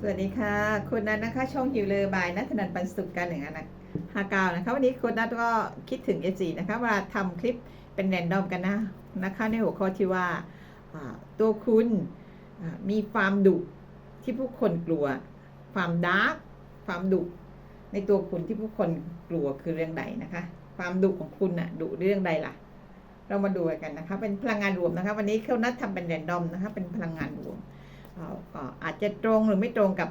สวัสดีค่ะ คุณนัทนะคะ ช่องฮิวเลอร์บายนัทนันปันสุขกันหนึ่งอันนะฮาเกานะคะ วันนี้คุณนัทก็คิดถึงเอจีนะคะเวลาทำคลิปเป็นแรนดอมกันนะนะคะ ในหัวข้อที่ว่าตัวคุณมีความดุที่ผู้คนกลัว ความดาร์กความดุในตัวคุณที่ผู้คนกลัวคือเรื่องใดนะคะ ความดุของคุณน่ะดุเรื่องใดล่ะ เรามาดูกันนะคะ เป็นพลังงานรวมนะคะ วันนี้เขานัดทำเป็นแรนดอมนะคะ เป็นพลังงานรวม เราก็อาจจะตรงหรือไม่ตรงกับ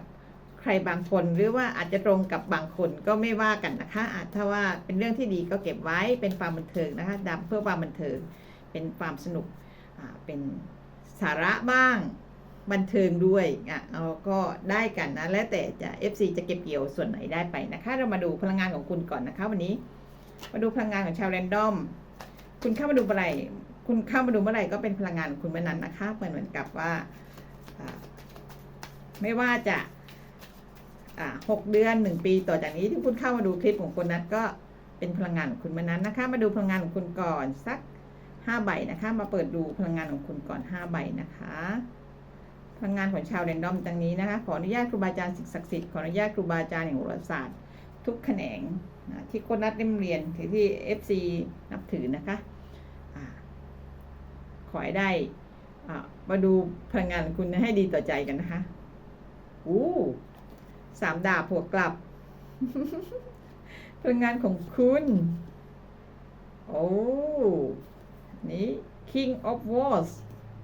ใครบางคน หรือว่าอาจจะตรงกับบางคนก็ไม่ว่ากันนะคะ อาจถ้าว่าเป็นเรื่องที่ดีก็เก็บไว้เป็นความบันเทิงนะคะดำเพื่อความบันเทิงเป็นความสนุกเป็นสาระบ้างบันเทิงด้วยอะเราก็ได้กันนะ แล้วแต่จะ FC จะเก็บเกี่ยวส่วนไหนได้ไปนะคะ เรามาดูพลังงานของคุณก่อนนะคะ วันนี้ มาดูพลังงานของชาวแรนดอม คุณเข้ามาดูเมื่อไหร่คุณเข้ามาดูเมื่อไหร่ก็เป็นพลังงานของคุณเมื่อนั้นนะคะเหมือนเหมือนกับว่า ไม่ว่าจะหกเดือนหนึ่งปีต่อจากนี้ที่คุณเข้ามาดูคลิปของคุณนัทก็เป็นพลังงานของคุณมานั้นนะคะ มาดูพลังงานของคุณก่อนสักห้าใบนะคะ มาเปิดดูพลังงานของคุณก่อนห้าใบนะคะพลังงานของชาวเรนดอมดังนี้นะคะ ขออนุญาตครูบาอาจารย์ศักดิ์สิทธิ์ขออนุญาตครูบาอาจารย์แห่งโหราศาสตร์ ทุกแขนงนะที่คนนัดเล่มเรียนที่ที่ FC นับถือนะคะอาขอให้ได้ มาดูพลังงานคุณให้ดีต่อใจกันนะคะอู้สามดาบหัวกลับ พลังงานของคุณ โอ้นี่ King of Wands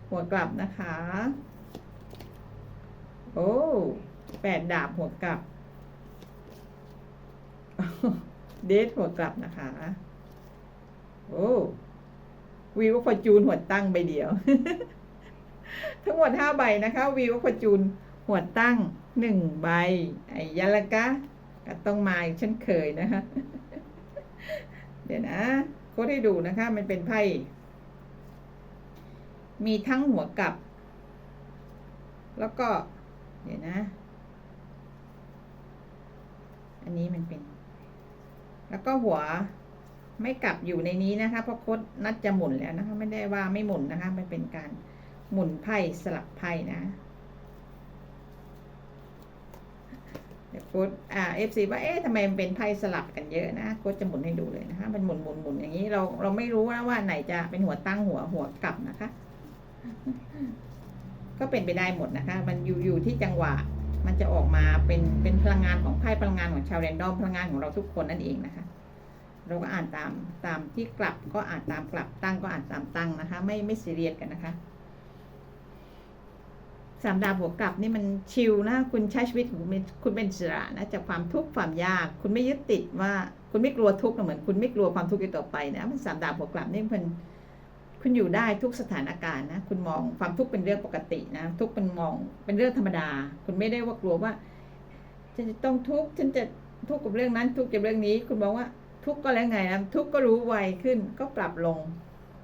หัวกลับนะคะ โอ้แปดดาบหัวกลับ เดทหัวกลับนะคะ โอ้วิวฟอร์จูนหัวตั้งใบเดียว ทั้งหมดห้าใบนะคะวิวพจูนหัวตั้งหนึ่งใบ ไอ้ยาละกะก็ต้องมาอีกเช่นเคยนะคะ เดี๋ยวนะโค้ดให้ดูนะคะ มันเป็นไพ่ มีทั้งหัวกลับ แล้วก็ เดี๋ยวนะ อันนี้มันเป็น แล้วก็หัวไม่กลับอยู่ในนี้นะคะ เพราะโค้ดนัดจะหมุนแล้วนะคะ ไม่ได้ว่าไม่หมุนนะคะ มันเป็นการ หมุนไพ่สลับไพ่นะเดี๋ยวโค้ดอ่าเอฟซีว่าเอ๊ะทำไมมันเป็นไพ่สลับกันเยอะนะโค้ดจะหมุนให้ดูเลยนะคะ มันหมุนหมุนหมุนอย่างนี้เราเราไม่รู้นะว่าไหนจะเป็นหัวตั้งหัวหัวกลับนะคะ ก็เป็นไปได้หมดนะคะ มันอยู่อยู่ที่จังหวะ มันจะออกมาเป็นเป็นพลังงานของไพ่พลังงานของชาวแรนดอมพลังงานของเราทุกคนนั่นเองนะคะเราก็อ่านตามตามที่กลับก็อ่านตามกลับตั้งก็อ่านตามตั้งนะคะ ไม่ไม่ซีเรียสกันนะคะ สามดาวหัวกลับนี่มันชิลนะ คุณใช้ชีวิตของคุณเป็นคุณเป็นอิสระนะจากความทุกข์ความยาก คุณไม่ยึดติดว่าคุณไม่กลัวทุกข์นะเหมือนคุณไม่กลัวความทุกข์อีกต่อไปนะมันสามดาวหัวกลับนี่มันคุณอยู่ได้ทุกสถานการณ์นะคุณมองความทุกข์เป็นเรื่องปกตินะทุกข์เป็นมองเป็นเรื่องธรรมดา คุณไม่ได้ว่ากลัวว่าฉันจะต้องทุกข์ฉันจะทุกข์กับเรื่องนั้น ทุกข์กับเรื่องนี้ คุณบอกว่าทุกข์ก็แล้วไงนะทุกข์ก็รู้ไวขึ้น ก็ปรับลง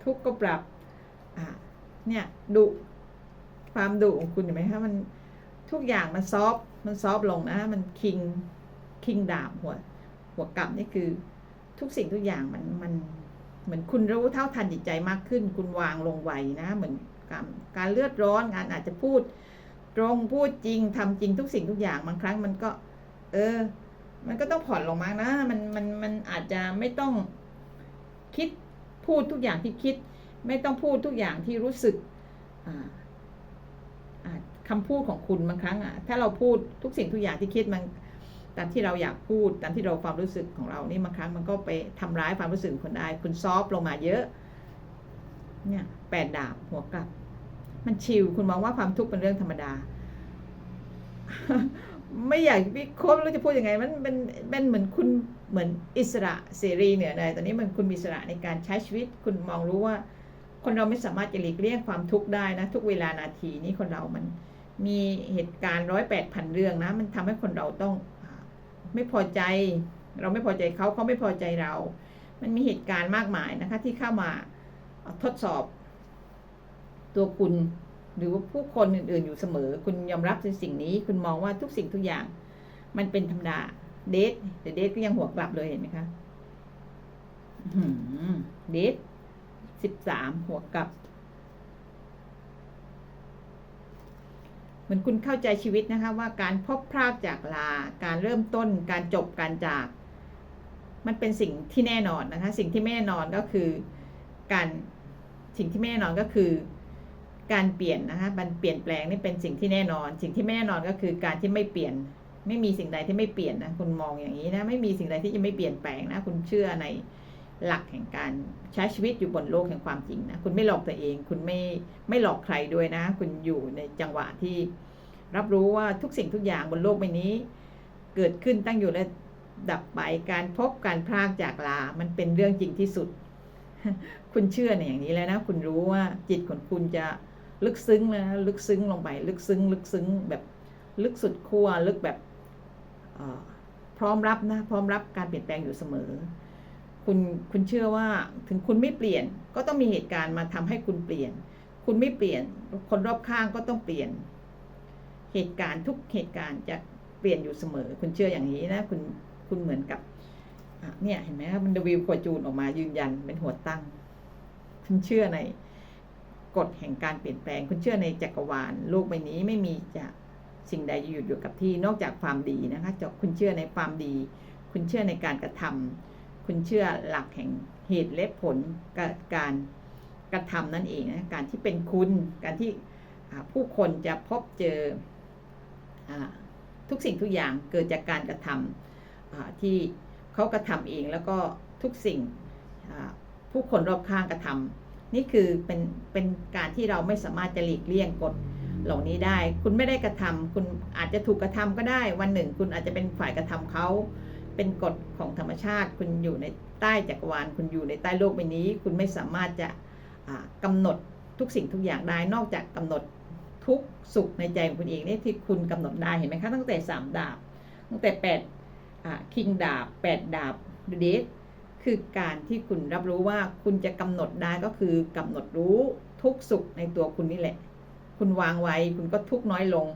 ทุกข์ก็ปรับอ่าเนี่ยดุ ความดุของคุณเห็นไหมคะมันทุกอย่างมันซอฟมันซอฟลงนะมันคิงคิงดาบหัวหัวกลับนี่คือทุกสิ่งทุกอย่างมันมันเหมือนคุณรู้เท่าทันจิตใจมากขึ้น คุณวางลงไวนะเหมือนการการเลือดร้อนงานอาจจะพูด ตรงพูดจริงทำจริงทุกสิ่งทุกอย่างบางครั้งมันก็ เออ มันก็ต้องผ่อนลงมานะ มันมันมันอาจจะไม่ต้องคิดพูดทุกอย่างที่คิด ไม่ต้องพูดทุกอย่างที่รู้สึกอ่า อ่าคำพูดของคุณบางครั้งอะถ้าเราพูดทุกสิ่งทุกอย่างที่คิดมันตามที่เราอยากพูดตามที่เราความรู้สึกของเรานี่บางครั้งมันก็ไปทำร้ายความรู้สึกของคนได้ คุณซอฟต์ลงมาเยอะ เนี่ยแปดดาบหัวกลับ มันชิลคุณมองว่าความทุกข์เป็นเรื่องธรรมดา ไม่อยากพี่โค้ชไม่รู้จะพูดยังไง มันเป็นเป็นเหมือนคุณเหมือนอิสระเสรีเหนี่ยอะไรตอนนี้มันคุณมีอิสระในการใช้ชีวิต คุณมองรู้ว่า คนเราไม่สามารถจะหลีกเลี่ยงความทุกข์ได้นะ ทุกเวลานาทีนี้คนเรามัน มีเหตุการณ์ร้อยแปดพันเรื่องนะ มันทำให้คนเราต้องอาไม่พอใจ เราไม่พอใจเขาเขาไม่พอใจเรา มันมีเหตุการณ์มากมายนะคะ ที่เข้ามาทดสอบ ตัวคุณหรือว่าผู้คนอื่น ๆ อยู่เสมอ คุณยอมรับในสิ่งนี้ คุณมองว่าทุกสิ่งทุกอย่าง มันเป็นธรรมดา เดทแต่เดทก็ยังหัวกลับเลยเห็นไหมคะอื้อหือเดทสิบสามหัวกลับ เหมือนคุณเข้าใจชีวิตนะคะว่าการพบพรากจากลา การเริ่มต้น การจบการจาก มันเป็นสิ่งที่แน่นอนนะคะ สิ่งที่ไม่แน่นอนก็คือการสิ่งที่ไม่แน่นอนก็คือ การเปลี่ยนนะคะมันเปลี่ยนแปลงนี่เป็นสิ่งที่แน่นอน สิ่งที่ไม่แน่นอนก็คือการที่ไม่เปลี่ยน ไม่มีสิ่งใดที่ไม่เปลี่ยนนะคุณมองอย่างนี้นะไม่มีสิ่งใดที่จะไม่เปลี่ยนแปลงนะคุณเชื่อใน หลักแห่งการใช้ชีวิตอยู่บนโลกแห่งความจริงนะคุณไม่หลอกตัวเอง คุณไม่ไม่หลอกใครด้วยนะ คุณอยู่ในจังหวะที่ รับรู้ว่าทุกสิ่งทุกอย่างบนโลกใบนี้ เกิดขึ้นตั้งอยู่และดับไปการพบการพรากจากลา มันเป็นเรื่องจริงที่สุด คุณเชื่อในอย่างนี้แล้วนะ คุณรู้ว่าจิตของคุณจะลึกซึ้งแล้วนะลึกซึ้งลงไป ลึกซึ้ง ลึกซึ้งแบบลึกสุดขั้วลึกแบบพร้อมรับนะ พร้อมรับการเปลี่ยนแปลงอยู่เสมอ คุณคุณเชื่อว่าถึงคุณไม่เปลี่ยนก็ต้องมีเหตุการณ์มาทำให้คุณเปลี่ยน คุณไม่เปลี่ยน คนรอบข้างก็ต้องเปลี่ยน เหตุการณ์ทุกเหตุการณ์จะเปลี่ยนอยู่เสมอ คุณเชื่ออย่างนี้นะ คุณคุณเหมือนกับเนี่ยเห็นไหมครับมันดวิวควจูนออกมายืนยันเป็นหัวตั้ง คุณเชื่อในกฎแห่งการเปลี่ยนแปลง คุณเชื่อในจักรวาลโลกใบนี้ไม่มีจะสิ่งใดอยู่อยู่กับที่นอกจากความดีนะคะจะคุณเชื่อในความดี คุณเชื่อในการกระทำ คุณเชื่อหลักแห่งเหตุและผลกับการกระทำนั่นเองนะการที่เป็นคุณ การที่ผู้คนจะพบเจออทุกสิ่งทุกอย่างเกิดจากการกระทำอ่าที่เขากระทำเองแล้วก็ทุกสิ่งผู้คนรอบข้างกระทำนี่คือเป็นเป็นการที่เราไม่สามารถจะหลีกเลี่ยงกฎเหล่านี้ได้ คุณไม่ได้กระทำคุณอาจจะถูกกระทำก็ได้ วันหนึ่ง คุณอาจจะเป็นฝ่ายกระทำเขา เป็นกฎของธรรมชาติ คุณอยู่ในใต้จักรวาล คุณอยู่ในใต้โลกใบนี้ คุณไม่สามารถจะอ่ากำหนดทุกสิ่งทุกอย่างได้ นอกจากกำหนดทุกสุขในใจของคุณเองนี่ที่คุณกำหนดได้เห็นไหมคะตั้งแต่สามดาบ ตั้งแต่แปดคิงดาบแปดดาบเดทคือการที่คุณรับรู้ว่าคุณจะกำหนดได้ก็คือกำหนดรู้ทุกสุขในตัวคุณนี่แหละ คุณวางไว้คุณก็ทุกน้อยลง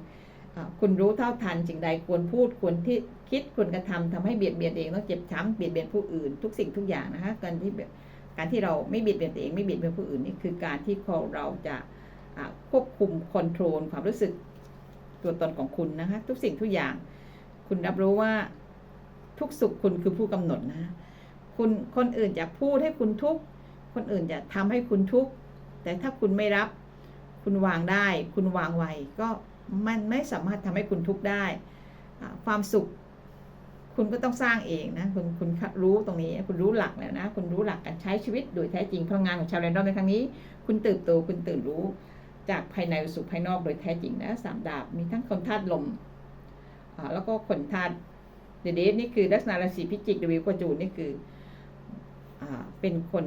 คุณรู้เท่าทันสิ่งใดควรพูดควรที่คิดควรกระทำทำให้เบียดเบียนเองต้องเจ็บช้ำเบียดเบียนผู้อื่น ทุกสิ่งทุกอย่างนะคะการที่แบบการที่เราไม่เบียดเบียนตัวเองไม่เบียดเบียนผู้อื่นนี่คือการที่เราจะควบคุมคอนโทรลความรู้สึกตัวตนของคุณนะคะทุกสิ่งทุกอย่าง คุณรับรู้ว่าทุกสุขคุณคือผู้กำหนดนะคุณคนอื่นจะพูดให้คุณทุกข์คนอื่นจะทำให้คุณทุกข์แต่ถ้าคุณไม่รับ คุณวางได้ คุณวางไว้ก็ มันไม่สามารถทำให้คุณทุกข์ได้ ความสุข คุณก็ต้องสร้างเองนะ คุณคุณรู้ตรงนี้ คุณรู้หลักแล้วนะ คุณรู้หลักการใช้ชีวิตโดยแท้จริงพลังงานของชาวแรนดอมในครั้งนี้ คุณเติบโตคุณตื่นรู้ จากภายในสู่ภายนอกโดยแท้จริงนะสามดาบมีทั้งคนธาตุลมแล้วก็คนธาตุเดเดฟนี่คือลักษณะราศีพิจิกเดวิลกวจูนนี่คืออเป็นคน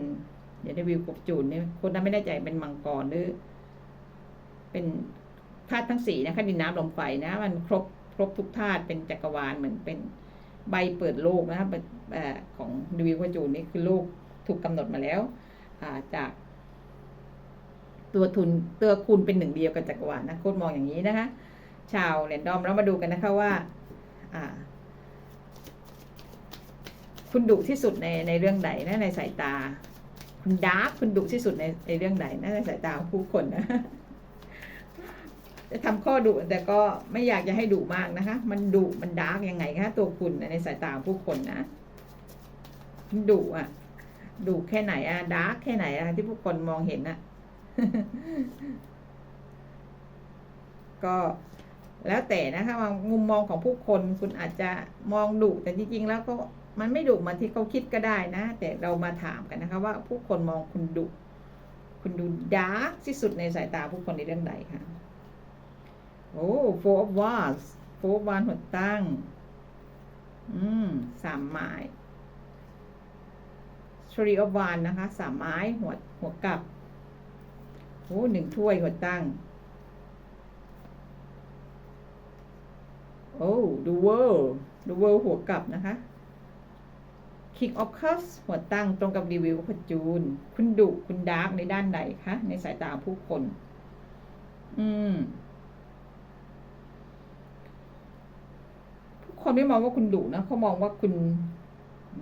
เดี๋ยวเดวิลกวจูนเนี่ยคนนั้นไม่แน่ใจเป็นมังกรหรือเป็น ธาตุทั้งสี่นะคะดินน้ำลมไฟนะ มันครบครบทุกธาตุเป็นจักรวาลเหมือนเป็นใบเปิดโลกนะครับของดวิวพจูนนี่คือโลกถูกกำหนดมาแล้วจาก ตัวทุนตัวคุณเป็นหนึ่งเดียวกับจักรวาลนะโคตรมองอย่างนี้นะคะ ชาวเรนดอมเรามาดูกันนะคะว่าคุณดุที่สุดในในเรื่องใดนะในสายตา คุณดาร์กคุณดุที่สุดในในเรื่องใดนะในสายตาของผู้คนนะ จะทำข้อดุแต่ก็ไม่อยากจะให้ดุมากนะคะ มันดุมันดาร์กยังไงคะตัวคุณในสายตาของผู้คนนะดุอะดุแค่ไหนอะดาร์กแค่ไหนอะที่ผู้คนมองเห็นอะก็แล้วแต่นะคะมุมมองของผู้คนคุณอาจจะมองดุแต่จริงๆ แล้วก็มันไม่ดุเหมันที่เขาคิดก็ได้นะ แต่เรามาถามกันนะคะว่าผู้คนมองคุณดุคุณดูดาร์กที่สุดในสายตาผู้คนในเรื่องใดคะ โอ้ four of wands four of wands หัวตั้ง อืมสามไม้ three of wands นะคะสามไม้หัวหัวกลับโอ้หนึ่งถ้วยหัวตั้ง โอ้ the world the world หัวกลับนะคะ King of Cups หัวตั้งตรงกับรีวิวพจูน คุณดุคุณดาร์กในด้านใดคะ ในสายตาผู้คน อืม คนไม่มองว่าคุณดุนะเขามองว่าคุณ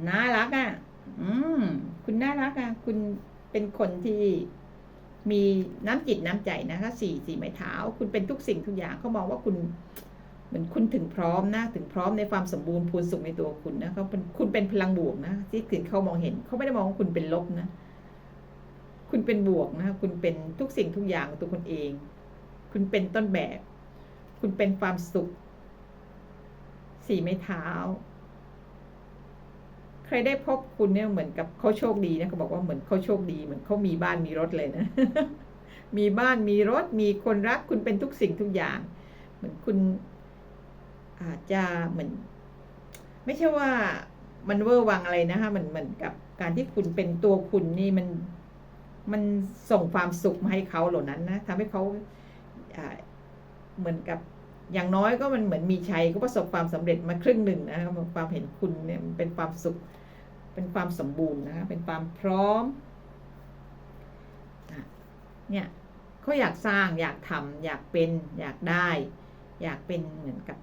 น่ารักอะ่ะ อืม คุณน่ารักอะ่ะ คุณเป็นคนที่มีน้ำจิตน้ำใจนะคะสี่สี่ไม้เท้า คุณเป็นทุกสิ่งทุกอย่างเขามองว่าคุณเหมือนคุณถึงพร้อมนะถึงพร้อมในความสมบูรณ์พูนสุขในตัวคุณนะเขาเป็นคุณเป็นพลังบวกนะที่ถึงเขามองเห็นเขาไม่ได้มองว่าคุณเป็นลบนะคุณเป็นบวกนะคุณเป็นทุกสิ่งทุกอย่างของตัวคุณเอง คุณเป็นต้นแบบ คุณเป็นความสุข สี่ไม้เท้า ใครได้พบคุณเนี่ยเหมือนกับเขาโชคดีนะเขาบอกว่าเหมือนเขาโชคดีเหมือนเขามีบ้านมีรถเลยนะ มีบ้านมีรถมีคนรักคุณเป็นทุกสิ่งทุกอย่าง เหมือนคุณอาจจะเหมือน ไม่ใช่ว่ามันเวอร์วังอะไรนะคะมันเหมือนกับการที่คุณเป็นตัวคุณนี่มันมันส่งความสุขมาให้เขาเหล่านั้นนะทำให้เขาอ่าเหมือนกับ อย่างน้อยก็มันเหมือนมีชัยก็ประสบความสำเร็จมาครึ่งหนึ่งนะครับความเห็นคุณเนี่ยเป็นความสุข เป็นความสมบูรณ์นะคะเป็นความพร้อมเนี่ยเขาอยากสร้างอยากทำอยากเป็นอยากได้ อยากเป็นเหมือนกับ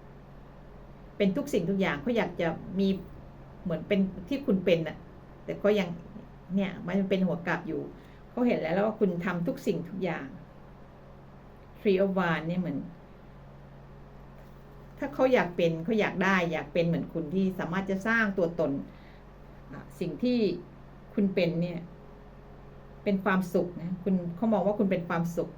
เป็นทุกสิ่งทุกอย่างเขาอยากจะมีเหมือนเป็นที่คุณเป็นน่ะแต่ก็ยังเนี่ยมันเป็นหัวกลับอยู่เขาเห็นแล้วว่าคุณทำทุกสิ่งทุกอย่างทรีโอวานเนี่ยเหมือน ถ้าเขาอยากเป็นเขาอยากได้อยากเป็นเหมือนคุณที่สามารถจะสร้างตัวตน สิ่งที่คุณเป็นเนี่ย เป็นความสุขนะคุณเขามองว่าคุณเป็นความสุข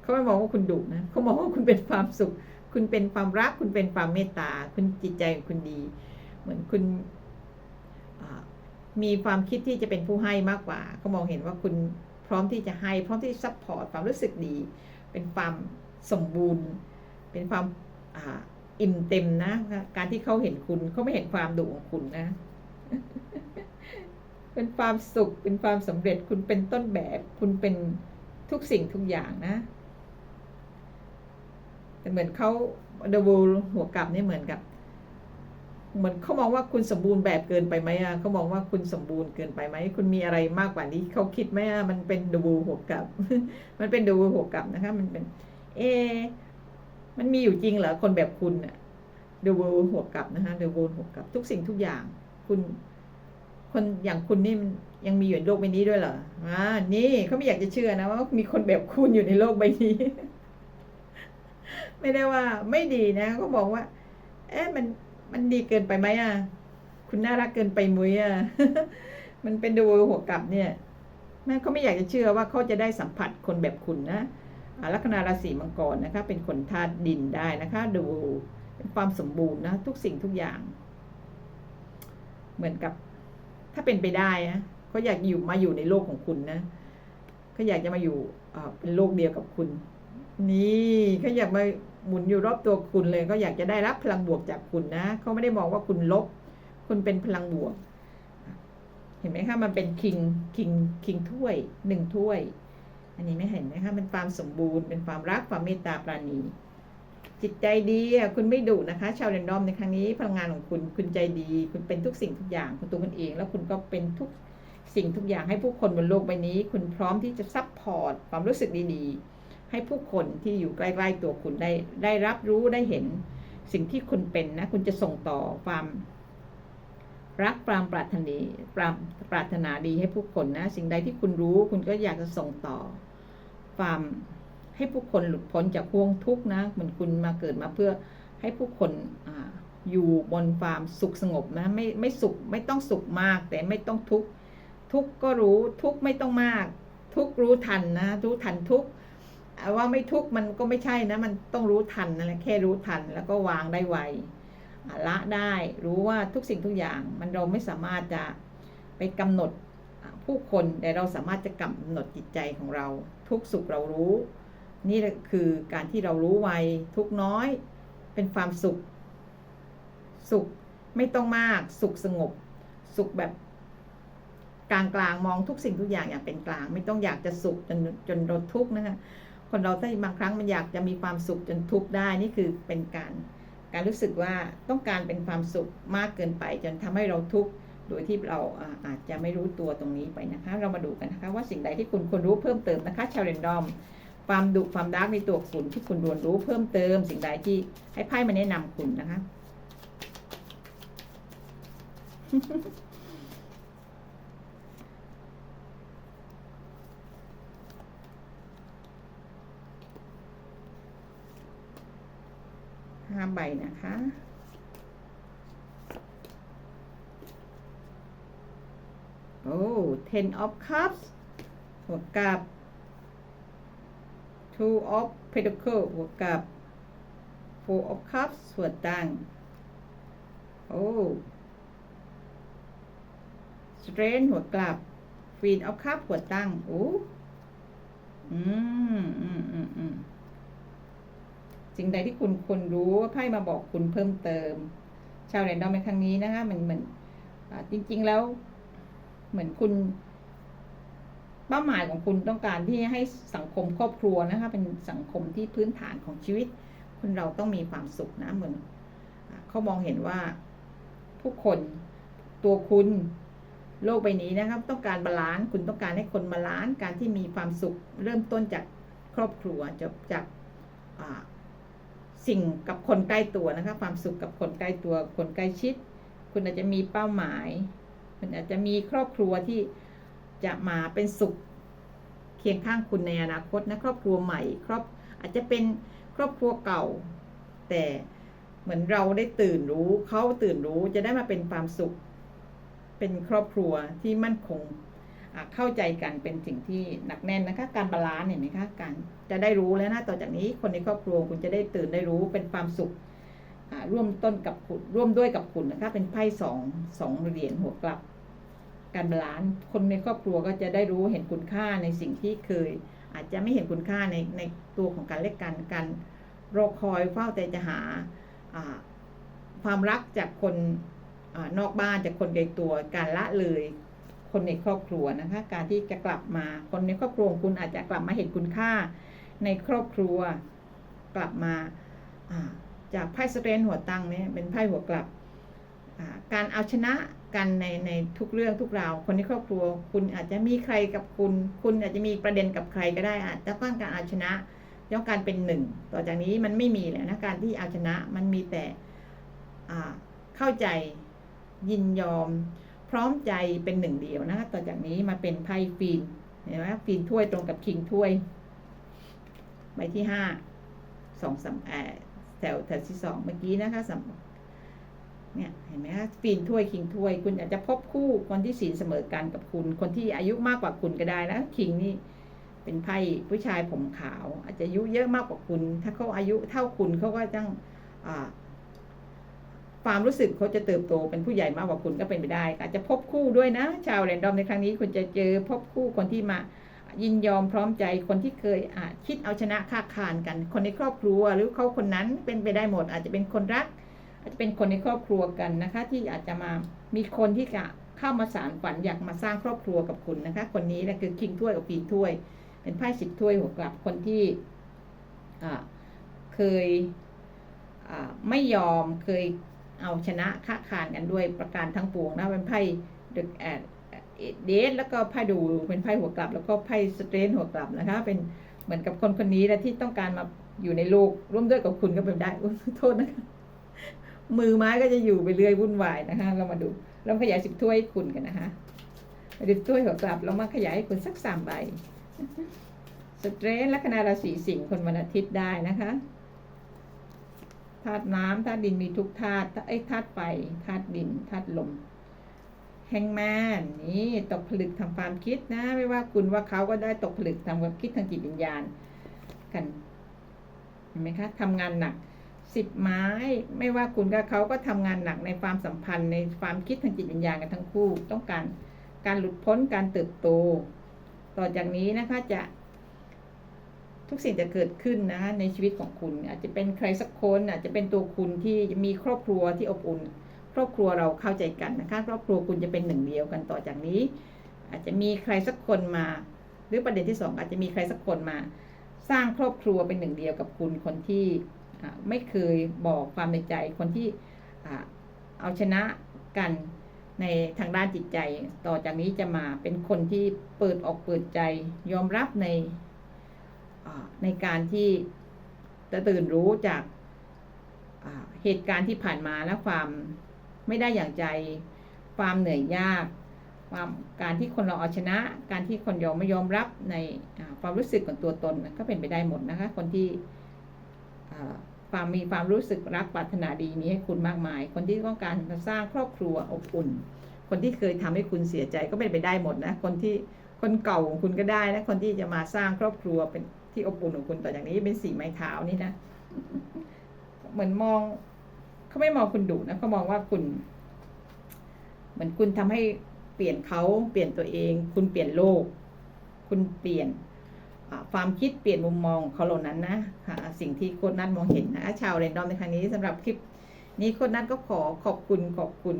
เขาไม่มองว่าคุณดุนะเขามองว่าคุณเป็นความสุข คุณเป็นความรัก คุณเป็นความเมตตา คุณจิตใจของคุณดี เหมือนคุณมีความคิดที่จะเป็นผู้ให้มากกว่าเขามองเห็นว่าคุณพร้อมที่จะให้ พร้อมที่ซัพพอร์ตความรู้สึกดี เป็นความสมบูรณ์ เป็นความอิ่มเต็มนะ การที่เขาเห็นคุณเขาไม่เห็นความดุของคุณนะ เป็นความสุขเป็นความสำเร็จคุณเป็นต้นแบบ คุณเป็นทุกสิ่งทุกอย่างนะแต่เหมือนเขาเดวูหัวกลับนี่เหมือนกับ เหมือนเขามองว่าคุณสมบูรณ์แบบเกินไปไหมอะเขามองว่าคุณสมบูรณ์เกินไปไหมคุณมีอะไรมากกว่านี้เขาคิดไหมอะมันเป็นเดวูหัวกลับ มันเป็นเดวูหัวกลับนะคะ มันเป็น เอ มันมีอยู่จริงเหรอคนแบบคุณเน่ะเดอะเวิลหัวกลับนะคะเดอะเวิลหัวกลับ ทุกสิ่งทุกอย่าง คุณ คนอย่างคุณนี่ยังมีอยู่ในโลกใบนี้ด้วยเหรออ่านี่เขาไม่อยากจะเชื่อนะว่ามีคนแบบคุณอยู่ในโลกใบนี้ ไม่ได้ว่าไม่ดีนะเขาบอกว่า เอ๊ะมันมันดีเกินไปไหมอะ คุณน่ารักเกินไปมุ้ยอะมันเป็นเดอะเวิลหัวกลับเนี่ยแม่เขาไม่อยากจะเชื่อว่าเขาจะได้สัมผัสคนแบบคุณนะ ลัคนาราศีมังกรนะคะเป็นคนธาตุดินได้นะคะ ดูเป็นความสมบูรณ์นะทุกสิ่งทุกอย่าง เหมือนกับ ถ้าเป็นไปได้นะเขาอยากอยู่มาอยู่ในโลกของคุณนะเขาอยากจะมาอยู่เป็นโลกเดียวกับคุณ นี่เขาอยากมาหมุนอยู่รอบตัวคุณเลยเขาอยากจะได้รับพลังบวกจากคุณนะเขาไม่ได้มองว่าคุณลบ คุณเป็นพลังบวก เห็นไหมคะมันเป็นคิงคิงคิงถ้วยหนึ่งถ้วย นนี้ไม่เห็นนะคะเป็นความสมบูรณ์เป็นความรักความเมตตาปราณี จิตใจดีอะคุณไม่ดุนะคะ ชาวเรนดอมในครั้งนี้พลังงานของคุณคุณใจดี คุณเป็นทุกสิ่งทุกอย่างคุณตัวคุณเอง แล้วคุณก็เป็นทุกสิ่งทุกอย่างให้ผู้คนบนโลกใบนี้ คุณพร้อมที่จะซัพพอร์ตความรู้สึกดีๆ ให้ผู้คนที่อยู่ใกล้ๆตัวคุณได้ได้รับรู้ได้เห็นสิ่งที่คุณเป็นนะ คุณจะส่งต่อความรักความปรารถนาปรารปรารถนาดีให้ผู้คนนะ สิ่งใดที่คุณรู้คุณก็อยากจะส่งต่อ ความให้ผู้คนหลุดพ้นจากห่วงทุกข์นะ เหมือนคุณมาเกิดมาเพื่อให้ผู้คนออยู่บนความสุขสงบนะไม่ไม่สุขไม่ต้องสุขมาก แต่ไม่ต้องทุกข์ทุกข์ก็รู้ทุกข์ไม่ต้องมาก ทุกข์รู้ทันนะรู้ทันทุกข์ว่าไม่ทุกข์มันก็ไม่ใช่นะ มันต้องรู้ทันนั่นแหละแค่รู้ทันแล้วก็วางได้ไวละได้รู้ว่าทุกสิ่งทุกอย่างมันเราไม่สามารถจะไปกำหนด ผู้คนแต่เราสามารถจะกำหนดจิตใจของเรา ทุกสุขเรารู้ นี่คือการที่เรารู้ไวทุกน้อย เป็นความสุข สุขไม่ต้องมาก สุขสงบ สุขแบบกลางกลางๆมองทุกสิ่งทุกอย่างอย่างเป็นกลาง ไม่ต้องอยากจะสุขจนจนราทุกข์นะคะคนเราถ้าบางครั้งมันอยากจะมีความสุขจนทุกข์ได้นี่คือเป็นการ การรู้สึกว่าต้องการเป็นความสุขมากเกินไปจนทำให้เราทุกข์ โดยที่เราอาจจะไม่รู้ตัวตรงนี้ไปนะคะ เรามาดูกันนะคะ ว่าสิ่งใดที่คุณควรรู้เพิ่มเติมนะคะชาวเรนดอมความดุความดาร์กในตัวคุณที่คุณควรรู้เพิ่มเติม สิ่งใดที่ให้ไพ่มาแนะนำคุณนะคะห้าใบนะคะ โอ้ ten of cups หัวกับ two of pentacle หัวกับ four of cups ส่วนตังโอ้ strength หัวกลับ queen of cups หัวตั้ง โอ้ อืมอืมอืมอืมสิ่งใดที่คุณควรรู้ไพ่มาบอกคุณเพิ่มเติม ชาวเรนดอมในครั้งนี้นะคะมันเหมือนจริง ๆ แล้ว เหมือนคุณ เป้าหมายของคุณต้องการที่ให้สังคมครอบครัวนะคะ เป็นสังคมที่พื้นฐานของชีวิตคุณเราต้องมีความสุขนะเหมือนเขามองเห็นว่าผู้คนตัวคุณโลกใบนี้นะครับ ต้องการบาลานซ์คุณต้องการให้คนบาลานซ์การที่มีความสุข เริ่มต้นจากครอบครัวจะจากสิ่งกับคนใกล้ตัวนะคะ ความสุขกับคนใกล้ตัวคนใกล้ชิด คุณอาจจะมีเป้าหมาย คุณอาจจะมีครอบครัวที่จะมาเป็นสุขเคียงข้างคุณในอนาคตนะครอบครัวใหม่ ครอบอาจจะเป็นครอบครัวเก่า แต่เหมือนเราได้ตื่นรู้เขาตื่นรู้จะได้มาเป็นความสุข เป็นครอบครัวที่มั่นคงเข้าใจกันเป็นสิ่งที่หนักแน่นนะคะ การบาลานซ์เห็นไหมคะการจะได้รู้แล้วนะต่อจากนี้คนในครอบครัวคุณจะได้ตื่นได้รู้เป็นความสุขร่วมต้นกับคุณร่วมด้วยกับคุณนะคะเป็นไพ่สองสองเหรียญหัวกลับ การบาลานซ์คนในครอบครัวก็จะได้รู้เห็นคุณค่าในสิ่งที่เคย อาจจะไม่เห็นคุณค่าในในตัวของการเล่นกันการรอคอยเฝ้าแต่จะหาความรักจากคนอนอกบ้านจากคนไกลตัวการละเลยคนในครอบครัวนะคะการที่จะกลับมาคนในครอบครัวคุณอาจจะกลับมาเห็นคุณค่าในครอบครัวกลับมาจากไพ่สเตรนหัวตังเนี่ยเป็นไพ่หัวกลับการเอาชนะ กันในในทุกเรื่องทุกราว คนในครอบครัว คุณอาจจะมีใครกับคุณ คุณอาจจะมีประเด็นกับใครก็ได้อาจจะต้องการเอาชนะต้องการเป็นหนึ่งต่อจากนี้มันไม่มีแล้วนะการที่เอาชนะมันมีแต่อ่าเข้าใจยินยอม พร้อมใจเป็นหนึ่งเดียวนะคะต่อจากนี้มาเป็นไพ่ฟีนเห็นไหมฟีนถ้วยตรงกับคิงถ้วยใบที่ห้าสองสามแอแถวแถวที่สองเมื่อกี้นะคะสำ เนี่ยเห็นไหมคะฟีนถ้วยคิงถ้วย คุณอาจจะพบคู่คนที่ศีลเสมอกันกับคุณ คนที่อายุมากกว่าคุณก็ได้นะคิงนี่เป็นไพ่ผู้ชายผมขาว อาจจะอายุเยอะมากกว่าคุณ ถ้าเขาอายุเท่าคุณเขาก็ต้องความรู้สึกเขาจะเติบโตเป็นผู้ใหญ่มากกว่าคุณก็เป็นไปได้อาจจะพบคู่ด้วยนะ ชาวแรนดอมในครั้งนี้คุณจะเจอพบคู่คนที่มายินยอมพร้อมใจคนที่เคยอาจคิดเอาชนะค้าคานกัน คนในครอบครัวหรือเขาคนนั้นเป็นไปได้หมด อาจจะเป็นคนรัก อาจจะเป็นคนในครอบครัวกันนะคะ ที่อาจจะมามีคนที่จะเข้ามาสารฝันอยากมาสร้างครอบครัวกับคุณนะคะ คนนี้นะคือคิงถ้วยกับปีถ้วย เป็นไพ่สิบถ้วยหัวกลับคนที่เคยไม่ยอมเคยเอาชนะค้าคานกันด้วยประการทั้งปวงนะเป็นไพ่เดอะแอดเดสแล้วก็ไพ่ดูเป็นไพ่หัวกลับ แล้วก็ไพ่สเตรนหัวกลับนะคะ เป็นเหมือนกับคนคนนี้และที่ต้องการมาอยู่ในโลกร่วมด้วยกับคุณก็เป็นได้โทษนะคะ มือไม้ก็จะอยู่ไปเรื่อยวุ่นวายนะคะ เรามาดู เราขยายสิบถ้วยคุณกันนะคะสิบถ้วยหัวกลับ เรามาขยายให้คุณสักสามใบ สเตรนและคณะราศีสิงห์คนวันอาทิตย์ได้นะคะธาตุน้ำธาตุดินมีทุกธาตุไอ้ธาตุไฟธาตุดินธาตุลมแฮงแมนนี่ตกผลึกทางความคิดนะ ไม่ว่าคุณว่าเขาก็ได้ตกผลึกทางความคิดทางจิตวิญญาณกันเห็นไหมคะทำงานหนัก สิบไม้ ไม่ว่าคุณกับเขาก็ทำงานหนักในความสัมพันธ์ในความคิดทางจิตวิญญาณกันทั้งคู่ ต้องการการหลุดพ้นการเติบโต ต่อจากนี้นะคะจะ ทุกสิ่งจะเกิดขึ้นนะคะในชีวิตของคุณ อาจจะเป็นใครสักคนอาจจะเป็นตัวคุณที่มีครอบครัวที่อบอุ่น ครอบครัวเราเข้าใจกันนะคะครอบครัวคุณจะเป็นหนึ่งเดียวกันต่อจากนี้ อาจจะมีใครสักคนมา หรือประเด็นที่สองอาจจะมีใครสักคนมา สร้างครอบครัวเป็นหนึ่งเดียวกับคุณคนที่ ไม่เคยบอกความในใจคนที่เอาชนะกันในทางด้านจิตใจ ต่อจากนี้จะมาเป็นคนที่เปิดออกเปิดใจ ยอมรับในในการที่จะตื่นรู้จากเหตุการณ์ที่ผ่านมาและความไม่ได้อย่างใจ ความเหนื่อยยากความการที่คนเราเอาชนะ การที่คนยอมไม่ยอมรับในความรู้สึกของตัวตนก็เป็นไปได้หมดนะคะ คนที่ ความมีความรู้สึกรักปรารถนาดีนี้ให้คุณมากมาย คนที่ต้องการสร้างครอบครัวอบอุ่น คนที่เคยทำให้คุณเสียใจก็เป็นไปได้หมดนะ คนที่คนเก่าของคุณก็ได้นะคนที่จะมาสร้างครอบครัวเป็นที่อบอุ่นของคุณต่อจากนี้เป็นสีไม้เท้านี่นะ เหมือนมองเขาไม่มองคุณดุนะเขามองว่าคุณ เหมือนคุณทำให้เปลี่ยนเขาเปลี่ยนตัวเอง คุณเปลี่ยนโลก คุณเปลี่ยน ความคิดเปลี่ยนมุมมองของเขาเหล่านั้นนะค่ะสิ่งที่โคดนัทมองเห็นนะชาวเรนดอมในครั้งนี้สำหรับคลิปนี้โคดนัทก็ขอขอบคุณขอบคุณ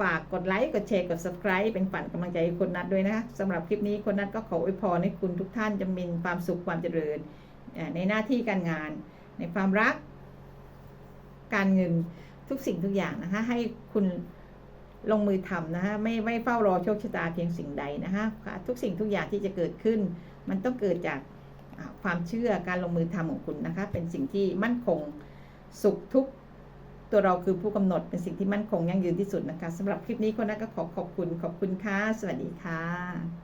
ฝากกดไลค์กดแชร์กด subscribe เป็นฝันกำลังใจให้ค้ดนัทด้วยนะสำหรับคลิปนี้ค้ดนัทก็ขออวยพรให้คุณทุกท่านจะมีความสุขความเจริญ ในหน้าที่การงาน ในความรัก การเงินทุกสิ่งทุกอย่างนะคะ ให้คุณ ลงมือทำนะฮะไม่ไม่เฝ้ารอโชคชะตาเพียงสิ่งใดนะฮะทุกสิ่งทุกอย่างที่จะเกิดขึ้น มันต้องเกิดจากความเชื่อการลงมือทำของคุณนะคะ เป็นสิ่งที่มั่นคงสุขทุกตัวเราคือผู้กำหนดเป็นสิ่งที่มั่นคงยั่งยืนที่สุดนะคะสำหรับคลิปนี้คนนั้นก็ขอขอบคุณขอบคุณค่ะ สวัสดีค่ะ